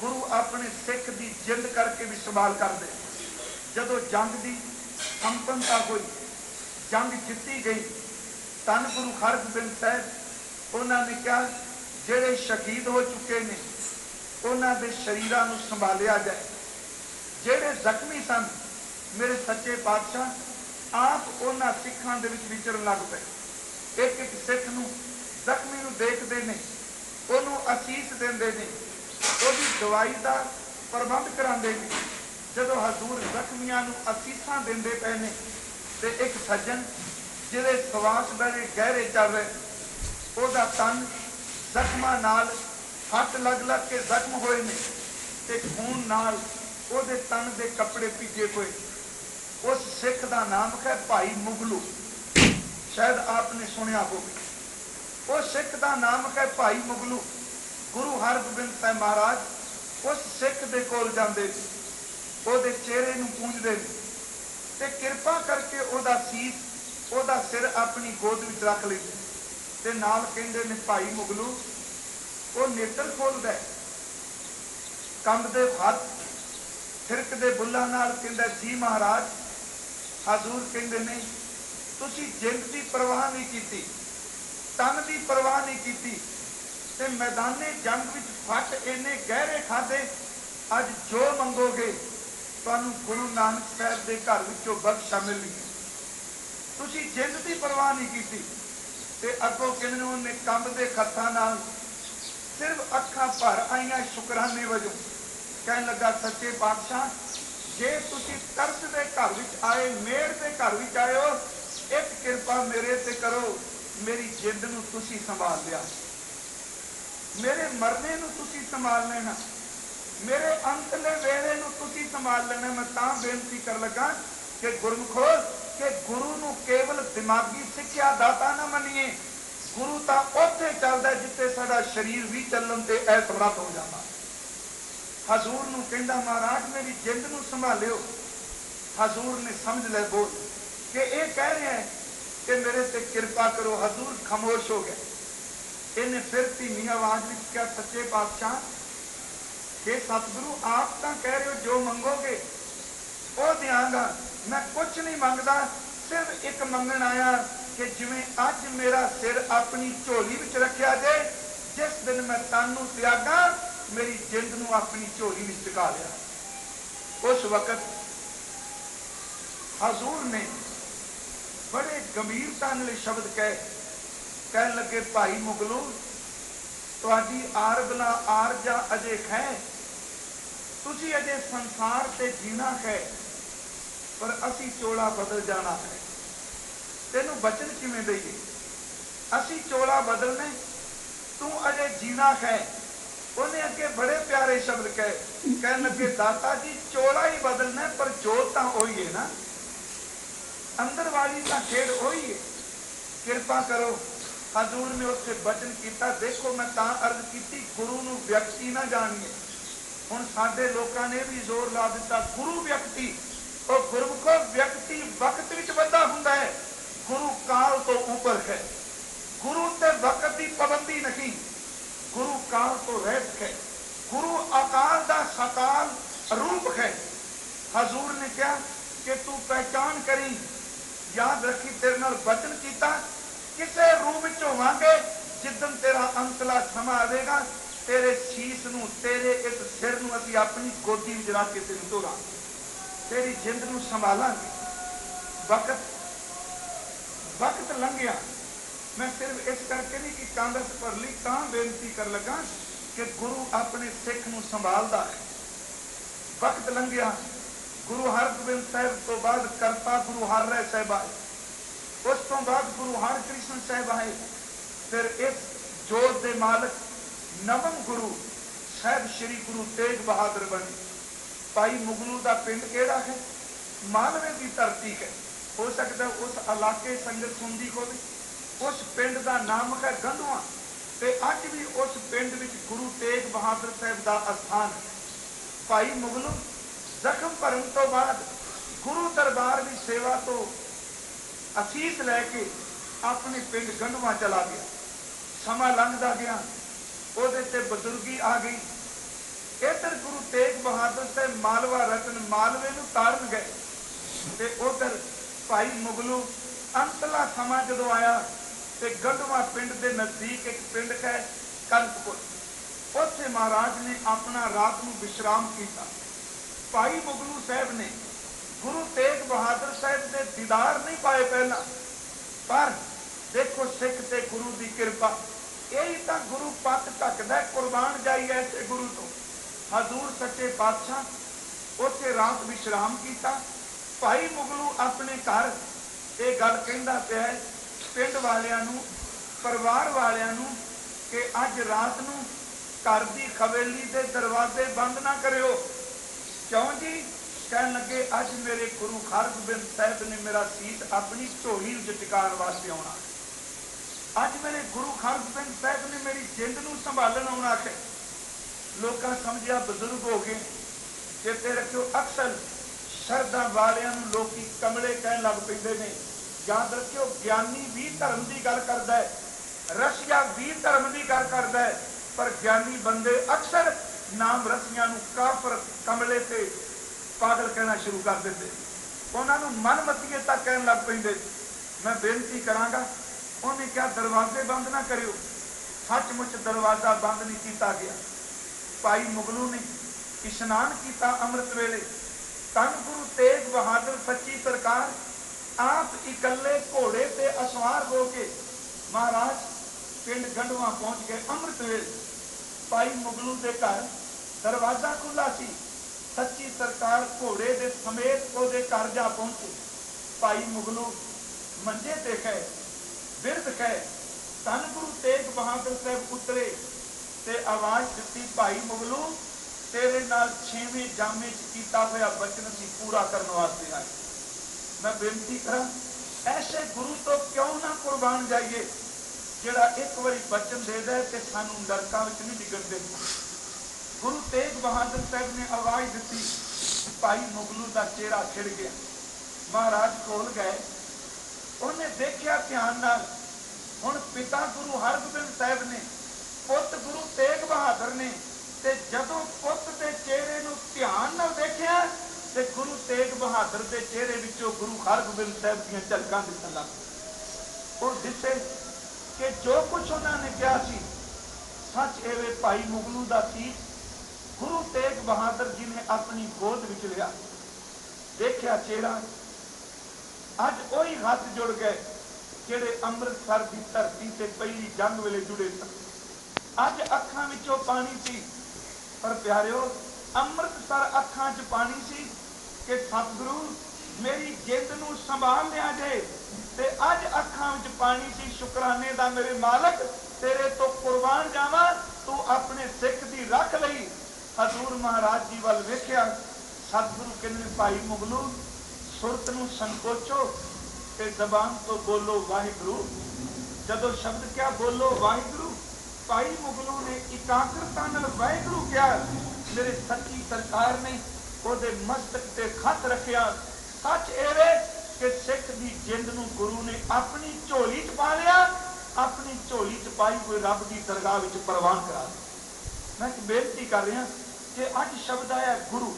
ਗੁਰੂ ਆਪਣੇ ਸਿੱਖ ਦੀ ਜਿੰਦ ਕਰਕੇ ਵੀ ਸੰਭਾਲ ਕਰਦੇ। ਜਦੋਂ ਜੰਗ ਦੀ ਸੰਪੰਨਤਾ ਹੋਈ, ਜੰਗ ਜਿੱਤੀ ਗਈ ਤਨ ਗੁਰੂ ਹਰਗੋਬਿੰਦ ਸਾਹਿਬ, ਉਹਨਾਂ ਨੇ ਕਿਹਾ, ਜਿਹੜੇ ਸ਼ਹੀਦ ਹੋ ਚੁੱਕੇ ਨੇ, ਉਹਨਾਂ ਦੇ ਸ਼ਰੀਰਾਂ ਨੂੰ ਸੰਭਾਲਿਆ ਜਾਏ। ਜਿਹੜੇ ਜ਼ਖਮੀ ਸਨ, ਮੇਰੇ ਸੱਚੇ ਪਾਤਸ਼ਾਹ, ਆਪ ਉਹਨਾਂ ਸਿੱਖਾਂ ਦੇ ਵਿੱਚ ਵਿਚਰਨ ਲੱਗ ਪਏ। ਇੱਕ ਇੱਕ ਸਿੱਖ ਨੂੰ ਜ਼ਖਮੀ ਨੂੰ ਦੇਖਦੇ ਨੇ, ਉਹਨੂੰ ਅਸੀਸ ਦਿੰਦੇ ਨੇ ਉਹਦੀ ਦਵਾਈ ਦਾ ਪ੍ਰਬੰਧ ਕਰਾਉਂਦੇ ਨੇ। ਜਦੋਂ ਹਜ਼ੂਰ ਜ਼ਖਮੀਆਂ ਨੂੰ ਅਸੀਸਾਂ ਦਿੰਦੇ ਪਏ ਨੇ, ਤੇ ਇੱਕ ਸੱਜਣ ਜਿਹਦੇ ਸਵਾਸ ਬੜੇ ਗਹਿਰੇ ਚੱਲ ਰਹੇ, ਉਹਦਾ ਤਨ ਜ਼ਖਮਾਂ ਨਾਲ ਹੱਥ ਲੱਗ ਲੱਗ ਕੇ ਜ਼ਖਮ ਹੋਏ ਨੇ ਤੇ ਖੂਨ ਨਾਲ ਉਹਦੇ ਤਨ ਦੇ ਕੱਪੜੇ ਭਿੱਜੇ ਹੋਏ। ਉਸ ਸਿੱਖ ਦਾ ਨਾਮ ਹੈ ਭਾਈ ਮੁਗਲੂ। ਸ਼ਾਇਦ ਆਪਨੇ ਸੁਣਿਆ ਹੋਵੇ। ਉਹ ਸਿੱਖ ਦਾ ਨਾਮ ਹੈ ਭਾਈ ਮੁਗਲੂ। ਗੁਰੂ ਹਰਗੋਬਿੰਦ ਸਾਹਿਬ ਮਹਾਰਾਜ ਉਸ ਸਿੱਖ ਦੇ ਕੋਲ ਜਾਂਦੇ ਨੇ ਉਹਦੇ ਚਿਹਰੇ ਨੂੰ ਪੂੰਝਦੇ ਨੇ ਤੇ ਕਿਰਪਾ ਕਰਕੇ ਉਹਦਾ ਸੀਸ, ਉਹਦਾ ਸਿਰ ਆਪਣੀ ਗੋਦ ਵਿੱਚ ਰੱਖ ਲੈਂਦੇ ਤੇ ਨਾਲ ਕਹਿੰਦੇ ਨੇ, ਭਾਈ ਮੁਗਲੂ, ਉਹ ਨੇਤਰ ਖੋਲਦਾ ਹੈ। ਕੰਬਦੇ ਹੱਥ ਫਿਰਕਦੇ ਬੁੱਲਾਂ ਨਾਲ ਕਹਿੰਦਾ, ਜੀ ਮਹਾਰਾਜ, ਹਜ਼ੂਰ ਕਹਿੰਦੇ ਨੇ, ਤੁਸੀਂ ਜਿੰਦ ਦੀ ਪਰਵਾਹ ਨਹੀਂ ਕੀਤੀ, ਤਨ ਦੀ ਪਰਵਾਹ ਨਹੀਂ ਕੀਤੀ ਤੇ ਮੈਦਾਨੇ ਜੰਗ ਵਿੱਚ ਫੱਟ ਇੰਨੇ ਗਹਿਰੇ ਖਾਦੇ, ਅੱਜ ਜੋ ਮੰਗੋਗੇ, ਤੁਹਾਨੂੰ ਗੁਰੂ ਨਾਨਕ ਸਾਹਿਬ ਦੇ ਘਰ ਵਿੱਚੋਂ ਬਖਸ਼ਾ ਮਿਲਣੀ ਤੁਸੀਂ ਜਿੰਦ ਦੀ ਪਰਵਾਹ ਨਹੀਂ ਕੀਤੀ ਤੇ ਅੱਗੋਂ ਕਹਿੰਦੇ ਨੇ ਉਹਨੇ ਕੰਬ ਦੇ ਖੱਤਾਂ ਨਾਲ ਸਿਰਫ ਅੱਖਾਂ ਭਰ ਆਈਆਂ ਸ਼ੁਕਰਾਨੇ ਵਜੋਂ। ਕਹਿਣ ਲੱਗਾ, ਸੱਚੇ ਪਾਤਸ਼ਾਹ, ਜੇ ਤੁਸੀਂ ਤਰਸ ਦੇ ਘਰ ਵਿੱਚ ਆਏ ਮੇਰ ਦੇ ਘਰ ਵਿੱਚ ਆਇਓ ਇੱਕ ਕਿਰਪਾ ਮੇਰੇ ਤੇ ਕਰੋ, ਮੇਰੀ ਜਿੰਦ ਨੂੰ ਤੁਸੀਂ ਸੰਭਾਲ ਲਿਆ। ਮੇਰੇ ਮਰਨੇ ਨੂੰ ਤੁਸੀਂ ਸੰਭਾਲ ਲੈਣਾ। ਮੇਰੇ ਅੰਤਲੇ ਵੇਲੇ ਨੂੰ ਤੁਸੀਂ ਸੰਭਾਲ ਲੈਣਾ। ਮੈਂ ਤਾਂ ਬੇਨਤੀ ਕਰ ਲੱਗਾ ਕਿ ਗੁਰਮਖੋ, ਕਿ ਗੁਰੂ ਨੂੰ ਕੇਵਲ ਦਿਮਾਗੀ ਸਿੱਖਿਆ ਦਾਤਾ ਨਾ ਮੰਨੀਏ। ਗੁਰੂ ਤਾਂ ਉੱਥੇ ਚੱਲਦਾ ਜਿੱਥੇ ਸਾਡਾ ਸਰੀਰ ਵੀ ਚੱਲਣ ਤੇ ਅਸਮਰੱਥ ਹੋ ਜਾਂਦਾ। ਹਜ਼ੂਰ ਨੂੰ ਕਹਿੰਦਾ, ਮਹਾਰਾਜ, ਮੇਰੀ ਜਿੰਦ ਨੂੰ ਸੰਭਾਲਿਓ। ਹਜ਼ੂਰ ਨੇ ਸਮਝ ਲੈ ਬੋਲ ਕਿ ਇਹ ਕਹਿ ਰਿਹਾ ਹੈ ਕਿ ਮੇਰੇ ਤੇ ਕਿਰਪਾ ਕਰੋ। ਹਜ਼ੂਰ ਖਾਮੋਸ਼ ਹੋ ਗਿਆ। ਇਹਨੇ ਫਿਰ ਧੀਮੀ ਆਵਾਜ਼ ਵਿੱਚ ਕਿਹਾ, ਸੱਚੇ ਪਾਤਸ਼ਾਹ ਕਿ ਸਤਿਗੁਰੂ ਆਪ ਤਾਂ ਕਹਿ ਰਹੇ ਹੋ ਜੋ ਮੰਗੋਗੇ, ਉਹ ਦਿਆਂਗਾ। ਮੈਂ ਕੁਝ ਨਹੀਂ ਮੰਗਦਾ, ਸਿਰਫ ਇੱਕ ਮੰਗਣ ਆਇਆ ਕਿ ਜਿਵੇਂ ਅੱਜ ਮੇਰਾ ਸਿਰ ਆਪਣੀ ਝੋਲੀ ਵਿੱਚ ਰੱਖਿਆ ਜੇ, ਜਿਸ ਦਿਨ ਮੈਂ ਤਨ ਨੂੰ ਤਿਆਗਾ, ਮੇਰੀ ਜਿੰਦ ਨੂੰ ਆਪਣੀ ਝੋਲੀ ਵਿੱਚ ਟਿਕਾ ਲਿਆ। ਉਸ ਵਕਤ ਹਜ਼ੂਰ ਨੇ ਬੜੇ ਗੰਭੀਰਤਾ ਨਾਲ ਸ਼ਬਦ ਕਹੇ ਕਹਿਣ ਲੱਗੇ, ਭਾਈ ਮੁਗਲੂ, ਤੁਹਾਡੀ ਆਰਗਲਾ ਆਰਜਾ ਅਜੇ ਹੈ ਤੁਸੀਂ ਅਜੇ ਸੰਸਾਰ ਤੇ ਜੀਣਾ ਹੈ ਪਰ ਅਸੀਂ ਚੋਲਾ ਬਦਲ ਜਾਣਾ ਹੈ। ਤੈਨੂੰ ਬਚਨ ਕਿਵੇਂ ਦਈਏ? ਅਸੀਂ ਚੋਲਾ ਬਦਲਨੇ, ਤੂੰ ਅਜੇ ਜੀਣਾ ਹੈ ਉਹਨੇ ਅੱਗੇ ਬੜੇ ਪਿਆਰੇ ਸ਼ਬਦ ਕਹੇ। ਕਹਿਣ ਲੱਗੇ, ਦਾਤਾ ਜੀ, ਚੋਲਾ ਹੀ ਬਦਲਣਾ ਪਰ ਜੋਤ ਤਾਂ ਉਹੀ ਹੈ ਨਾ। ਅੰਦਰ ਵਾਲੀ ਤਾਂ ਖੇਡ ਉਹੀ ਹੈ। ਕਿਰਪਾ ਕਰੋ ਹਜ਼ੂਰ ਨੇ ਉੱਥੇ ਬਚਨ ਕੀਤਾ, ਦੇਖੋ ਮੈਂ ਤਾਂ ਅਰਜ਼ ਕੀਤੀ, ਗੁਰੂ ਨੂੰ ਵਿਅਕਤੀ ਨਾ ਜਾਣੀਏ। ਹੁਣ ਸਾਡੇ ਲੋਕਾਂ ਨੇ ਵੀ ਜ਼ੋਰ ਲਾ ਦਿੱਤਾ, ਗੁਰੂ ਵਿਅਕਤੀ, ਉਹ ਗੁਰਮੁਖੋ ਵਿਅਕਤੀ ਵਕਤ ਵਿੱਚ ਵੱਡਾ ਹੁੰਦਾ ਹੈ। ਗੁਰੂ ਕਾਲ ਤੋਂ ਉੱਪਰ ਹੈ। ਗੁਰੂ ਤੇ ਵਕਤ ਦੀ ਪਾਬੰਦੀ ਨਹੀਂ। ਗੁਰੂ ਕਾਲ ਤੋਂ ਰਹਿਤ ਹੈ। ਗੁਰੂ ਅਕਾਲ ਦਾ ਸਕਾਲ ਰੂਪ ਹੈ। ਹਜ਼ੂਰ ਨੇ ਕਿਹਾ ਕਿ ਤੂੰ ਪਹਿਚਾਨ ਕਰੀ, ਯਾਦ ਰੱਖੀ ਤੇਰੇ ਨਾਲ ਵਚਨ ਕੀਤਾ ਕਿਸੇ ਰੂਪ ਵਿੱਚ ਹੋਵਾਂਗੇ ਜਿੱਦਨ ਤੇਰਾ ਅੰਤਲਾ ਸਮਾਂ ਆਵੇਗਾ, ਤੇਰੇ ਸੀਸ ਨੂੰ, ਤੇਰੇ ਇਸ ਸਿਰ ਨੂੰ ਅਸੀਂ ਆਪਣੀ ਗੋਦੀ ਵਿੱਚ ਰੱਖ ਕੇ ਤੈਨੂੰ ਧੋਲਾਂਗੇ ਤੇਰੀ ਜਿੰਦ ਨੂੰ ਸੰਭਾਲਾਂਗੇ। ਵਕਤ ਵਕਤ ਲੰਘਿਆ। ਮੈਂ ਸਿਰਫ ਇਸ ਕਰਕੇ ਨਹੀਂ ਕਿ ਕਾਂਗਰਸ ਪਰ ਲਈ ਤਾਂ ਬੇਨਤੀ ਕਰ ਲੱਗਾ ਕਿ ਗੁਰੂ ਆਪਣੇ ਸਿੱਖ ਨੂੰ ਸੰਭਾਲਦਾ ਹੈ। ਵਕਤ ਲੰਘਿਆ। ਗੁਰੂ ਹਰਗੋਬਿੰਦ ਸਾਹਿਬ ਤੋਂ ਬਾਅਦ ਕਰਤਾ ਗੁਰੂ ਹਰ ਹਰਿ ਸਾਹਿਬ। ਆਏ ਉਸ ਤੋਂ ਬਾਅਦ ਗੁਰੂ ਹਰਕ੍ਰਿਸ਼ਨ ਸਾਹਿਬ ਆਏ। ਫਿਰ ਇਸ ਜੋਤ ਦੇ ਮਾਲਕ ਨਵਮ ਗੁਰੂ ਸਾਹਿਬ ਸ੍ਰੀ ਗੁਰੂ ਤੇਗ ਬਹਾਦਰ ਬਣੇ। ਭਾਈ ਮੁਗਲੂ ਦਾ ਪਿੰਡ ਕਿਹੜਾ ਹੈ? ਮਾਲਵੇ ਦੀ ਧਰਤੀ ਹੈ। ਹੋ ਸਕਦਾ ਉਸ ਇਲਾਕੇ ਸੰਗਤ ਸੁਣਦੀ ਹੋਵੇ। ਉਸ ਪਿੰਡ ਦਾ ਨਾਮ ਹੈ ਗੰਧਵਾ ਤੇ ਅੱਜ ਵੀ ਉਸ ਪਿੰਡ ਵਿੱਚ ਗੁਰੂ ਤੇਗ ਬਹਾਦਰ ਸਾਹਿਬ ਦਾ ਅਸਥਾਨ ਹੈ। ਭਾਈ ਮੁਗਲੂ ਜ਼ਖਮ ਭਰਨ ਤੋਂ ਬਾਅਦ ਗੁਰੂ ਦਰਬਾਰ ਦੀ ਸੇਵਾ ਤੋਂ ਅਸੀਸ ਲੈ ਕੇ ਆਪਣੇ ਪਿੰਡ ਗੰਢਵਾ ਚਲਾ ਗਿਆ। ਸਮਾਂ ਲੰਘਦਾ ਗਿਆ। ਉਹਦੇ ਤੇ ਬਜ਼ੁਰਗੀ ਆ ਗਈ। ਇਧਰ ਤੇਗ ਬਹਾਦਰ ਸਾਹਿਬ ਮਾਲਵਾ ਰਤਨ ਮਾਲਵੇ ਨੂੰ ਤਾਰਨ ਗਏ। ਤੇ ਉਧਰ ਭਾਈ ਮੁਗਲੂ ਅੰਤਲਾ ਸਮਾਂ ਜਦੋਂ ਆਇਆ ਤੇ ਗੰਡਵਾ ਪਿੰਡ ਦੇ ਨਜ਼ਦੀਕ ਇੱਕ ਪਿੰਡ ਹੈ ਕਨਕਪੁਰ ਉੱਥੇ ਮਹਾਰਾਜ ਨੇ ਆਪਣਾ ਰਾਤ ਨੂੰ ਵਿਸ਼ਰਾਮ ਕੀਤਾ। ਭਾਈ ਮੁਗਲੂ ਸਾਹਿਬ ਨੇ ਗੁਰੂ ਤੇਗ ਬਹਾਦਰ ਸਾਹਿਬ ਦੇ ਦੀਦਾਰ ਨਹੀਂ ਪਾਏ ਪਹਿਲਾਂ। ਪਰ ਦੇਖੋ ਸਿੱਖ ਤੇ ਗੁਰੂ ਦੀ ਕਿਰਪਾ। ਇਹ ਤਾਂ ਗੁਰੂ ਪੱਤ ਢੱਕਦਾ, ਕੁਰਬਾਨ ਜਾਈ ਐਸੇ ਗੁਰੂ ਤੋਂ। ਹਜ਼ੂਰ ਸੱਚੇ ਪਾਤਸ਼ਾਹ, ਉੱਥੇ ਰਾਤ ਵਿਸ਼ਰਾਮ ਕੀਤਾ। ਭਾਈ ਮੁਗਲੂ ਆਪਣੇ ਘਰ, ਇਹ ਗੱਲ ਕਹਿੰਦਾ ਪਿਆ ਪਿੰਡ ਵਾਲਿਆਂ ਨੂੰ, ਪਰਿਵਾਰ ਵਾਲਿਆਂ ਨੂੰ ਕਿ ਅੱਜ ਰਾਤ ਨੂੰ ਘਰ ਦੀ ਖਵੇਲੀ ਦੇ ਦਰਵਾਜ਼ੇ ਬੰਦ ਨਾ ਕਰਿਓ। ਕਿਉਂ ਜੀ? ਕਹਿਣ ਲੱਗੇ, ਅੱਜ ਮੇਰੇ ਗੁਰੂ ਹਰਗੋਬਿੰਦ ਸਾਹਿਬ ਨੇ ਮੇਰਾ ਸੀਸ ਆਪਣੀ ਝੋਲੀ ਵਿੱਚ ਟਿਕਾਉਣ ਵਾਸਤੇ ਆਉਣਾ। ਅੱਜ ਮੇਰੇ ਗੁਰੂ ਹਰਗੋਬਿੰਦ ਸਾਹਿਬ ਨੇ ਮੇਰੀ ਜਿੰਦ ਨੂੰ ਸੰਭਾਲਣ ਆਉਣਾ ਹੈ। ਲੋਕਾਂ ਸਮਝਿਆ ਬਜ਼ੁਰਗ ਹੋ ਗਏ। ਚੇਤੇ ਰੱਖਿਓ, ਅਕਸਰ ਸ਼ਰਧਾ ਵਾਲਿਆਂ ਨੂੰ ਲੋਕੀ ਕਮਲੇ ਕਹਿਣ ਲੱਗ ਪੈਂਦੇ ਨੇ। ਯਾਦ ਰੱਖਿਓ, ਗਿਆਨੀ ਵੀ ਧਰਮ ਦੀ ਗੱਲ ਕਰਦਾ ਹੈ, ਰਸ਼ੀਆ ਵੀ ਧਰਮ ਦੀ ਗੱਲ ਕਰਦਾ ਹੈ। ਪਰ ਗਿਆਨੀ ਬੰਦੇ ਅਕਸਰ ਨਾਮ ਰਸੀਆਂ ਨੂੰ ਕਾਫਰ ਕਮਲੇ ਤੇ ਪਾਗਲ ਕਹਿਣਾ ਸ਼ੁਰੂ ਕਰ ਦਿੰਦੇ। ਉਹਨਾਂ ਨੂੰ ਮਨਮਤੀਏ ਤੱਕ ਕਹਿਣ ਲੱਗ ਪੈਂਦੇ, ਮੈਂ ਬੇਨਤੀ ਕਰਾਂਗਾ, ਉਹਨੇ ਕਿਹਾ ਦਰਵਾਜ਼ੇ ਬੰਦ ਨਾ ਕਰਿਓ। ਸੱਚਮੁੱਚ ਦਰਵਾਜ਼ਾ ਬੰਦ ਨਹੀਂ ਕੀਤਾ ਗਿਆ। ਭਾਈ ਮੁਗਲੂ ਨੇ ਇਸ਼ਨਾਨ ਕੀਤਾ ਅੰਮ੍ਰਿਤ ਵੇਲੇ। ਤਨ ਗੁਰੂ ਤੇਗ ਬਹਾਦਰ ਸੱਚੀ ਸਰਕਾਰ, ਆਪ ਇਕੱਲੇ ਘੋੜੇ ਤੇ ਅਸਵਾਰ ਹੋ ਕੇ ਮਹਾਰਾਜ ਪਿੰਡ ਗੰਡਵਾ ਪਹੁੰਚ ਗਏ ਅੰਮ੍ਰਿਤ ਵੇਲੇ। ਭਾਈ ਮੁਗਲੂ ਦੇ ਘਰ ਦਰਵਾਜ਼ਾ ਖੁੱਲਾ ਸੀ। ਸੱਚੀ ਸਰਕਾਰ ਘੋੜੇ ਦੇ ਸਮੇਤ ਉਹਦੇ ਘਰ ਜਾ ਪਹੁੰਚੇ। ਭਾਈ ਮੁਗਲੂ ਮੰਜੇ ਤੇ ਹੈ, ਬਿਰਧ ਹੈ, ਧੰਨ ਗੁਰੂ ਤੇਗ ਬਹਾਦਰ ਸਾਹਿਬ ਉਤਰੇ ਤੇ ਆਵਾਜ਼ ਦਿੱਤੀ, ਭਾਈ ਮੁਗਲੂ, ਤੇਰੇ ਨਾਲ ਛੇਵੇਂ ਜਾਮੇ ਚ ਕੀਤਾ ਹੋਇਆ ਬਚਨ ਅਸੀਂ ਪੂਰਾ ਕਰਨ ਵਾਸਤੇ ਆਏ। ਮੈਂ ਬੇਨਤੀ ਕਰਾਂ, ਐਸੇ ਗੁਰੂ ਤੋਂ ਕਿਉਂ ਨਾ ਕੁਰਬਾਨ ਜਾਈਏ, ਜਿਹੜਾ ਇੱਕ ਵਾਰੀ ਬਚਨ ਦੇ ਦੇ ਤੇ ਸਾਨੂੰ ਨਰਕਾਂ ਵਿੱਚ ਨਹੀਂ ਡਿੱਗਣ ਦੇ। ਗੁਰੂ ਤੇਗ ਬਹਾਦਰ ਸਾਹਿਬ ਨੇ ਆਵਾਜ਼ ਦਿੱਤੀ, ਭਾਈ ਮੁਗਲੂ ਦਾ ਚਿਹਰਾ ਖਿੜ ਗਿਆ। ਮਹਾਰਾਜ ਕੋਲ ਗਏ। ਉਹਨੇ ਦੇਖਿਆ ਧਿਆਨ ਨਾਲ, ਹੁਣ ਪਿਤਾ ਗੁਰੂ ਹਰਗੋਬਿੰਦ ਸਾਹਿਬ ਨੇ, ਪੁੱਤ ਗੁਰੂ ਤੇਗ ਬਹਾਦਰ ਨੇ, ਤੇ ਜਦੋਂ ਪੁੱਤ ਦੇ ਚਿਹਰੇ ਨੂੰ ਧਿਆਨ ਨਾਲ ਦੇਖਿਆ, ਤੇ ਗੁਰੂ ਤੇਗ ਬਹਾਦਰ ਦੇ ਚਿਹਰੇ ਵਿੱਚੋਂ ਗੁਰੂ ਹਰਗੋਬਿੰਦ ਸਾਹਿਬ ਦੀਆਂ ਝਲਕਾਂ ਦਿਸਣ ਲੱਗ ਉਹ ਦਿਸੇ ਕਿ ਜੋ ਕੁਝ ਉਹਨਾਂ ਨੇ ਕਿਹਾ ਸੀ, ਸੱਚ ਐਵੇਂ ਭਾਈ ਮੁਗਲੂ ਦਾ ਸੀ ਗੁਰੂ ਤੇਗ ਬਹਾਦਰ ਜੀ ਨੇ ਆਪਣੀ ਗੋਦ ਵਿੱਚ ਲਿਆ। ਦੇਖਿਆ ਚਿਹਰਾ, ਅੱਜ ਉਹੀ ਹੱਥ ਜੁੜ ਗਏ ਜਿਹੜੇ ਅੰਮ੍ਰਿਤਸਰ ਦੀ ਧਰਤੀ ਤੇ ਪਹਿਲੀ ਜੰਗ ਵੇਲੇ ਜੁੜੇ ਸਨ। ਅੱਜ ਅੱਖਾਂ ਵਿੱਚੋਂ ਪਾਣੀ ਸੀ। ਪਰ ਪਿਆਰਿਓ, ਅੰਮ੍ਰਿਤਸਰ ਅੱਖਾਂ 'ਚ ਪਾਣੀ ਸੀ ਕਿ ਸਤਿਗੁਰੂ ਮੇਰੀ ਜਿੱਦ ਨੂੰ ਸੰਭਾਲ ਲਿਆ ਜੇ ਤੇ ਅੱਜ ਅੱਖਾਂ ਵਿੱਚ ਪਾਣੀ ਸੀ, ਸ਼ੁਕਰਾਨੇ ਦਾ ਮੇਰੇ ਮਾਲਕ, ਤੇਰੇ ਤੋਂ ਕੁਰਬਾਨ ਜਾਵਾਂ, ਤੂੰ ਆਪਣੇ ਸਿੱਖ ਦੀ ਰੱਖ ਲਈ। ਹਜ਼ੂਰ ਮਹਾਰਾਜ ਜੀ ਵੱਲ ਵੇਖਿਆ, ਸਤਿਗੁਰੂ ਕਹਿੰਦੇ, ਭਾਈ ਮੁਗਲੂ, ਸੁਰਤ ਨੂੰ ਸੰਕੋਚੋ ਤੇ ਜ਼ਬਾਨ ਤੋਂ ਬੋਲੋ ਵਾਹਿਗੁਰੂ। ਜਦੋਂ ਸ਼ਬਦ ਕਿਹਾ, ਬੋਲੋ ਵਾਹਿਗੁਰੂ, ਭਾਈ ਮੁਗਲੂ ਨੇ ਇਕਾਗਰਤਾ ਨਾਲ ਵਾਹਿਗੁਰੂ ਕਿਹਾ, ਮੇਰੇ ਸੱਚੀ ਸਰਕਾਰ ਨੇ ਉਹਦੇ ਮਸਤਕ ਤੇ ਖਤ ਰੱਖਿਆ। ਸੱਚ ਇਹ ਵੇ ਕਿ ਸਿੱਖ ਦੀ ਜਿੰਦ ਨੂੰ ਗੁਰੂ ਨੇ ਆਪਣੀ ਝੋਲੀ 'ਚ ਪਾ ਲਿਆ, ਆਪਣੀ ਝੋਲੀ 'ਚ ਪਾਈ ਹੋਈ ਰੱਬ ਦੀ ਦਰਗਾਹ ਵਿੱਚ ਪ੍ਰਵਾਨ ਕਰਾ ਦਿੱਤਾ। ਮੈਂ ਇੱਕ ਬੇਨਤੀ ਕਰ ਰਿਹਾ ਕਿ ਅੱਜ ਸ਼ਬਦ ਆਇਆ ਗੁਰੂ।